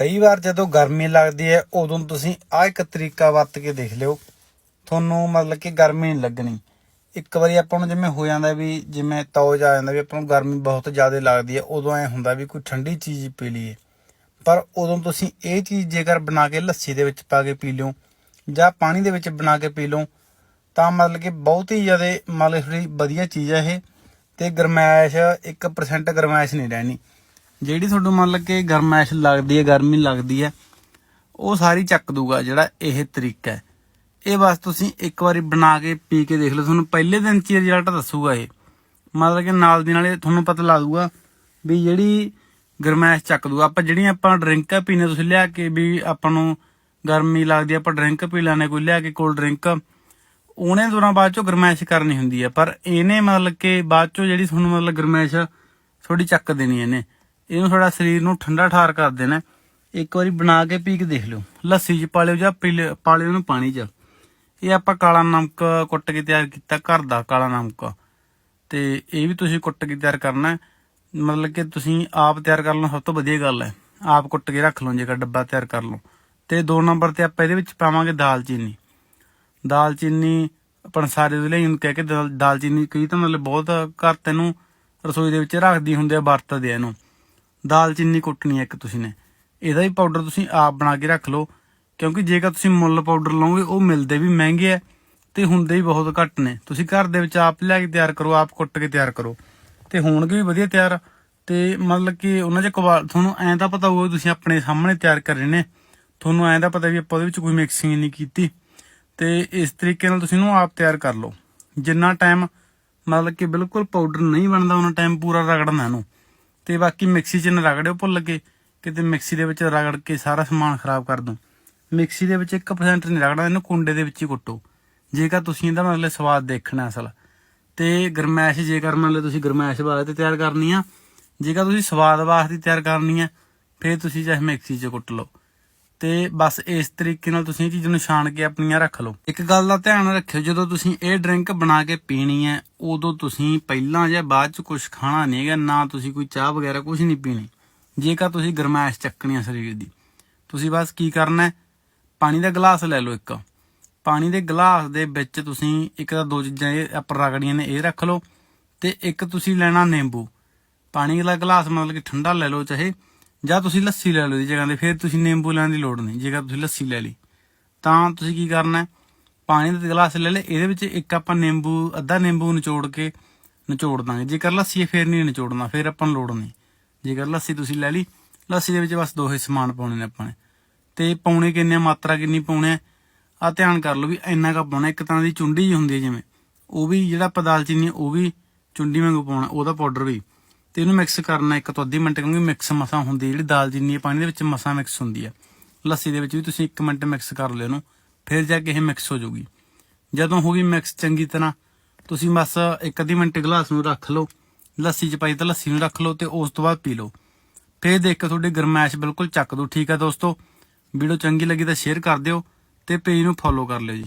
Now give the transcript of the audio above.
ਕਈ ਵਾਰ ਜਦੋਂ ਗਰਮੀ ਲੱਗਦੀ ਹੈ, ਉਦੋਂ ਤੁਸੀਂ ਆਹ ਇੱਕ ਤਰੀਕਾ ਵਰਤ ਕੇ ਦੇਖ ਲਿਓ। ਤੁਹਾਨੂੰ ਮਤਲਬ ਕਿ ਗਰਮੀ ਨਹੀਂ ਲੱਗਣੀ। ਇੱਕ ਵਾਰੀ ਆਪਾਂ ਨੂੰ ਜਿਵੇਂ ਹੋ ਜਾਂਦਾ ਵੀ, ਜਿਵੇਂ ਤੌਜ ਆ ਜਾਂਦਾ ਵੀ ਆਪਾਂ ਨੂੰ ਗਰਮੀ ਬਹੁਤ ਜ਼ਿਆਦਾ ਲੱਗਦੀ ਹੈ, ਉਦੋਂ ਐ ਹੁੰਦਾ ਵੀ ਕੋਈ ਠੰਡੀ ਚੀਜ਼ ਪੀ ਲਈਏ। ਪਰ ਉਦੋਂ ਤੁਸੀਂ ਇਹ ਚੀਜ਼ ਜੇਕਰ ਬਣਾ ਕੇ ਲੱਸੀ ਦੇ ਵਿੱਚ ਪਾ ਕੇ ਪੀ ਲਿਓ, ਜਾਂ ਪਾਣੀ ਦੇ ਵਿੱਚ ਬਣਾ ਕੇ ਪੀ ਲਓ, ਤਾਂ ਮਤਲਬ ਕਿ ਬਹੁਤ ਹੀ ਜ਼ਿਆਦਾ ਮਤਲਬ ਵਧੀਆ ਚੀਜ਼ ਹੈ ਇਹ, ਤੇ ਗਰਮੈਸ਼ 1% ਗਰਮੈਸ਼ ਨਹੀਂ ਰਹਿਣੀ। ਜਿਹੜੀ ਤੁਹਾਨੂੰ ਮਤਲਬ ਕਿ ਗਰਮੈਸ਼ ਲੱਗਦੀ ਹੈ, ਗਰਮੀ ਲੱਗਦੀ ਹੈ, ਉਹ ਸਾਰੀ ਚੱਕ ਦੂਗਾ, ਜਿਹੜਾ ਇਹ ਤਰੀਕਾ ਹੈ। ਇਹ ਬਸ ਤੁਸੀਂ ਇੱਕ ਵਾਰੀ ਬਣਾ ਕੇ ਪੀ ਕੇ ਦੇਖ ਲਓ। ਤੁਹਾਨੂੰ ਪਹਿਲੇ ਦਿਨ ਚ ਰਿਜ਼ਲਟ ਦੱਸੂਗਾ ਇਹ। ਮਤਲਬ ਕਿ ਨਾਲ ਦੀ ਨਾਲ ਇਹ ਤੁਹਾਨੂੰ ਪਤਾ ਲੱਗ ਦੂਗਾ ਵੀ ਜਿਹੜੀ ਗਰਮੈਸ਼ ਚੱਕ ਦੂਗਾ। ਆਪਾਂ ਜਿਹੜੀਆਂ ਆਪਾਂ ਡਰਿੰਕ ਪੀਨੇ ਤੁਸੀਂ ਲਿਆ ਕੇ ਵੀ ਆਪਾਂ ਨੂੰ ਗਰਮੀ ਲੱਗਦੀ ਆਪਾਂ ਡਰਿੰਕ ਪੀ ਲੈਣੇ ਕੋਈ ਲਿਆ ਕੇ ਕੋਲਡ ਡਰਿੰਕ ਉਹਨੇ ਦੌਰਾਨ ਬਾਅਦ ਚੋਂ ਗਰਮੈਸ਼ ਕਰਨੀ ਹੁੰਦੀ ਹੈ। ਪਰ ਇਹਨੇ ਮਤਲਬ ਕਿ ਬਾਅਦ ਚੋਂ ਜਿਹੜੀ ਤੁਹਾਨੂੰ ਮਤਲਬ ਗਰਮੈਸ਼ ਥੋੜੀ ਚੱਕ ਦੇਣੀ ਇਹਨੇ। ਇਹਨੂੰ ਥੋੜਾ ਸਰੀਰ ਨੂੰ ਠੰਡਾ ਠਾਰ ਕਰ ਦੇਣਾ ਇੱਕ ਵਾਰੀ ਬਣਾ ਕੇ ਪੀ ਕੇ ਦੇਖ ਲਿਓ। ਲੱਸੀ 'ਚ ਪਾ ਲਿਓ ਜਾਂ ਪੀ ਲਿਓ- ਪਾ ਲਿਓ ਉਹਨੂੰ ਪਾਣੀ 'ਚ। ਇਹ ਆਪਾਂ ਕਾਲਾ ਨਮਕ ਕੁੱਟ ਕੇ ਤਿਆਰ ਕੀਤਾ, ਘਰ ਦਾ ਕਾਲਾ ਨਮਕ। ਤੇ ਇਹ ਵੀ ਤੁਸੀਂ ਕੁੱਟ ਕੇ ਤਿਆਰ ਕਰਨਾ ਮਤਲਬ ਕਿ ਤੁਸੀਂ ਆਪ ਤਿਆਰ ਕਰ ਲਓ, ਸਭ ਤੋਂ ਵਧੀਆ ਗੱਲ ਹੈ। ਆਪ ਕੁੱਟ ਕੇ ਰੱਖ ਲਓ, ਜੇਕਰ ਡੱਬਾ ਤਿਆਰ ਕਰ ਲਓ। ਤੇ ਦੋ ਨੰਬਰ ਤੇ ਆਪਾਂ ਇਹਦੇ ਵਿੱਚ ਪਾਵਾਂਗੇ ਦਾਲਚੀਨੀ ਦਾਲਚੀਨੀ ਆਪਣ ਸਾਰੇ ਦੇ ਲਈ ਕਹਿ ਕੇ ਦਾਲ- ਦਾਲਚੀਨੀ ਕਈ ਤਾਂ ਮਤਲਬ ਬਹੁਤ ਘਰ ਤੈਨੂੰ ਰਸੋਈ ਦੇ ਵਿੱਚ ਰੱਖਦੀ ਹੁੰਦੇ ਆ, ਵਰਤਦੇ ਆ ਇਹਨੂੰ। ਦਾਲਚੀਨੀ ਕੁੱਟਣੀ ਹੈ ਇੱਕ ਤੁਸੀਂ ਨੇ। ਇਹਦਾ ਵੀ ਪਾਊਡਰ ਤੁਸੀਂ ਆਪ ਬਣਾ ਕੇ ਰੱਖ ਲਓ, ਕਿਉਂਕਿ ਜੇਕਰ ਤੁਸੀਂ ਮੁੱਲ ਪਾਊਡਰ ਲਓਗੇ, ਉਹ ਮਿਲਦੇ ਵੀ ਮਹਿੰਗੇ ਆ ਤੇ ਹੁੰਦੇ ਵੀ ਬਹੁਤ ਘੱਟ ਨੇ। ਤੁਸੀਂ ਘਰ ਦੇ ਵਿੱਚ ਆਪ ਲਿਆ ਕੇ ਤਿਆਰ ਕਰੋ, ਆਪ ਕੁੱਟ ਕੇ ਤਿਆਰ ਕਰੋ। ਤੇ ਹੋਣਗੇ ਵੀ ਵਧੀਆ ਤਿਆਰ। ਤੇ ਮਤਲਬ ਕਿ ਉਹਨਾਂ 'ਚ ਕੁਆ- ਤੁਹਾਨੂੰ ਐਂ ਤਾਂ ਪਤਾ ਹੋਊਗਾ ਵੀ ਤੁਸੀਂ ਆਪਣੇ ਸਾਹਮਣੇ ਤਿਆਰ ਕਰ ਰਹੇ ਨੇ। ਤੁਹਾਨੂੰ ਐਂ ਤਾਂ ਪਤਾ ਵੀ ਆਪਾਂ ਉਹਦੇ ਵਿੱਚ ਕੋਈ ਮਿਕਸਿੰਗ ਨਹੀਂ ਕੀਤੀ। ਤੇ ਇਸ ਤਰੀਕੇ ਨਾਲ ਤੁਸੀਂ ਇਹਨੂੰ ਆਪ ਤਿਆਰ ਕਰ ਲਓ। ਜਿੰਨਾ ਟਾਈਮ ਮਤਲਬ ਕਿ ਬਿਲਕੁਲ ਪਾਊਡਰ ਨਹੀਂ ਬਣਦਾ, ਉਹਨਾਂ ਟਾਈਮ ਪੂਰਾ ਰਗੜਨਾ ਇਹਨੂੰ। ਤੇ ਬਾਕੀ ਮਿਕਸੀ 'ਚ ਨਾ ਰਗੜਿਓ ਭੁੱਲ ਕੇ ਕਿਤੇ ਮਿਕਸੀ ਦੇ ਵਿੱਚ ਰਗੜ ਕੇ ਸਾਰਾ ਸਮਾਨ ਖਰਾਬ ਕਰ ਦੂੰ। ਮਿਕਸੀ ਦੇ ਵਿੱਚ 1% ਨਹੀਂ ਰਗੜਨਾ, ਇਹਨੂੰ ਕੁੰਡੇ ਦੇ ਵਿੱਚ ਹੀ ਕੁੱਟੋ। ਜੇਕਰ ਤੁਸੀਂ ਇਹਦਾ ਮਤਲਬ ਸਵਾਦ ਦੇਖਣਾ ਅਸਲ। ਤੇ ਗਰਮੈਸ਼, ਜੇਕਰ ਮਤਲਬ ਤੁਸੀਂ ਗਰਮੈਸ਼ ਵਾਸਤੇ ਤਿਆਰ ਕਰਨੀ ਆ, ਜੇਕਰ ਤੁਸੀਂ ਸਵਾਦ ਵਾਸਤੇ ਤਿਆਰ ਕਰਨੀ ਆ, ਫਿਰ ਤੁਸੀਂ ਚਾਹੇ ਮਿਕਸੀ 'ਚ ਕੁੱਟ ਲਓ। ਤੇ ਬਸ ਇਸ ਤਰੀਕੇ ਨਾਲ ਤੁਸੀਂ ਇਹ ਚੀਜ਼ ਨੂੰ ਛਾਣ ਕੇ ਆਪਣੀਆਂ ਰੱਖ ਲਓ। ਇੱਕ ਗੱਲ ਦਾ ਧਿਆਨ ਰੱਖਿਓ, ਜਦੋਂ ਤੁਸੀਂ ਇਹ ਡਰਿੰਕ ਬਣਾ ਕੇ ਪੀਣੀ ਹੈ, ਉਦੋਂ ਤੁਸੀਂ ਪਹਿਲਾਂ ਜਾਂ ਬਾਅਦ ਚ ਕੁਝ ਖਾਣਾ ਨਹੀਂ ਹੈਗਾ, ਨਾ ਤੁਸੀਂ ਕੋਈ ਚਾਹ ਵਗੈਰਾ ਕੁਝ ਨਹੀਂ ਪੀਣੀ। ਜੇਕਰ ਤੁਸੀਂ ਗਰਮੈਸ਼ ਚੱਕਣੀ ਹੈ ਸਰੀਰ ਦੀ, ਤੁਸੀਂ ਬਸ ਕੀ ਕਰਨਾ ਹੈ? ਪਾਣੀ ਦਾ ਗਲਾਸ ਲੈ ਲਓ ਇੱਕ। ਪਾਣੀ ਦੇ ਗਲਾਸ ਦੇ ਵਿੱਚ ਤੁਸੀਂ ਇੱਕ ਤਾਂ ਦੋ ਚੀਜ਼ਾਂ ਇਹ ਆਪਾਂ ਰਗੜੀਆਂ ਨੇ, ਇਹ ਰੱਖ ਲਓ ਤੇ ਇੱਕ ਤੁਸੀਂ ਲੈਣਾ ਨਿੰਬੂ। ਪਾਣੀ ਦਾ ਗਲਾਸ ਮਤਲਬ ਕਿ ਠੰਡਾ ਲੈ ਲਓ ਚਾਹੇ। ਜਾਂ ਤੁਸੀਂ ਲੱਸੀ ਲੈ ਲਓ ਦੀ ਜਗ੍ਹਾ ਤੇ, ਫਿਰ ਤੁਸੀਂ ਨਿੰਬੂ ਲੈਣ ਦੀ ਲੋੜ ਨਹੀਂ, ਜੇਕਰ ਤੁਸੀਂ ਲੱਸੀ ਲੈ ਲਈ। ਤਾਂ ਤੁਸੀਂ ਕੀ ਕਰਨਾ ਪਾਣੀ ਦਾ ਗਲਾਸ ਲੈ ਲੈ ਇਹਦੇ ਵਿੱਚ ਇੱਕ ਆਪਾਂ ਨਿੰਬੂ, ਅੱਧਾ ਨਿੰਬੂ ਨਿਚੋੜ ਕੇ ਨਿਚੋੜ ਦਾਂਗੇ। ਜੇਕਰ ਲੱਸੀ ਹੈ, ਫਿਰ ਨਹੀਂ ਨਿਚੋੜਨਾ, ਫਿਰ ਆਪਾਂ ਨੂੰ ਲੋੜ ਨਹੀਂ। ਜੇਕਰ ਲੱਸੀ ਤੁਸੀਂ ਲੈ ਲਈ, ਲੱਸੀ ਦੇ ਵਿੱਚ ਬਸ ਦੋ ਹੀ ਸਮਾਨ ਪਾਉਣੇ ਨੇ ਆਪਾਂ ਨੇ। ਤੇ ਪਾਉਣੇ ਕਿੰਨੇ ਮਾਤਰਾ ਕਿੰਨੀ ਪਾਉਣੇ ਆ ਧਿਆਨ ਕਰ ਲਓ ਵੀ ਇੰਨਾ ਕੁ ਪਾਉਣਾ, ਇੱਕ ਤਰ੍ਹਾਂ ਦੀ ਚੁੰਡੀ ਜਿਹੀ ਹੁੰਦੀ ਹੈ ਜਿਵੇਂ। ਉਹ ਵੀ ਜਿਹੜਾ ਆਪਾਂ ਦਾਲਚੀਨੀ, ਉਹ ਵੀ ਚੁੰਡੀ ਵਾਂਗੂ ਪਾਉਣਾ, ਉਹਦਾ ਪਾਊਡਰ ਵੀ। ਤੇ ਇਹਨੂੰ ਮਿਕਸ ਕਰਨਾ ਇੱਕ ਤੋਂ ਅੱਧੀ ਮਿੰਟ, ਕਿਉਂਕਿ ਮਿਕਸ ਮਸਾ ਹੁੰਦੀ ਜਿਹੜੀ ਦਾਲਚੀਨੀ ਹੈ ਪਾਣੀ ਦੇ ਵਿੱਚ ਮਸਾ ਮਿਕਸ ਹੁੰਦੀ ਆ। ਲੱਸੀ ਦੇ ਵਿੱਚ ਵੀ ਤੁਸੀਂ 1 ਮਿੰਟ ਮਿਕਸ ਕਰ ਲਿਓ ਇਹਨੂੰ, ਫਿਰ ਜਾ ਕੇ ਇਹ ਮਿਕਸ ਹੋ ਜਾਊਗੀ। ਜਦੋਂ ਹੋ ਗਈ ਮਿਕਸ ਚੰਗੀ ਤਰ੍ਹਾਂ, ਤੁਸੀਂ ਬਸ ਇੱਕ ਅੱਧੀ ਮਿੰਟ ਗਲਾਸ ਨੂੰ ਰੱਖ ਲਓ, ਲੱਸੀ ਚ ਪਾਈ ਤਾਂ ਲੱਸੀ ਨੂੰ ਰੱਖ ਲਓ ਤੇ ਉਸ ਤੋਂ ਬਾਅਦ ਪੀ ਲਓ। ਫਿਰ ਦੇਖ ਕੇ ਤੁਹਾਡੀ ਗਰਮੈਸ਼ ਬਿਲਕੁਲ ਚੱਕ ਦੋ, ਠੀਕ ਹੈ ਦੋਸਤੋ? ਵੀਡੀਓ ਚੰਗੀ ਲੱਗੀ ਤਾਂ ਸ਼ੇਅਰ ਕਰ ਦਿਓ ਤੇ ਪੇਜ ਨੂੰ ਫੋਲੋ ਕਰ ਲਿਓ ਜੀ।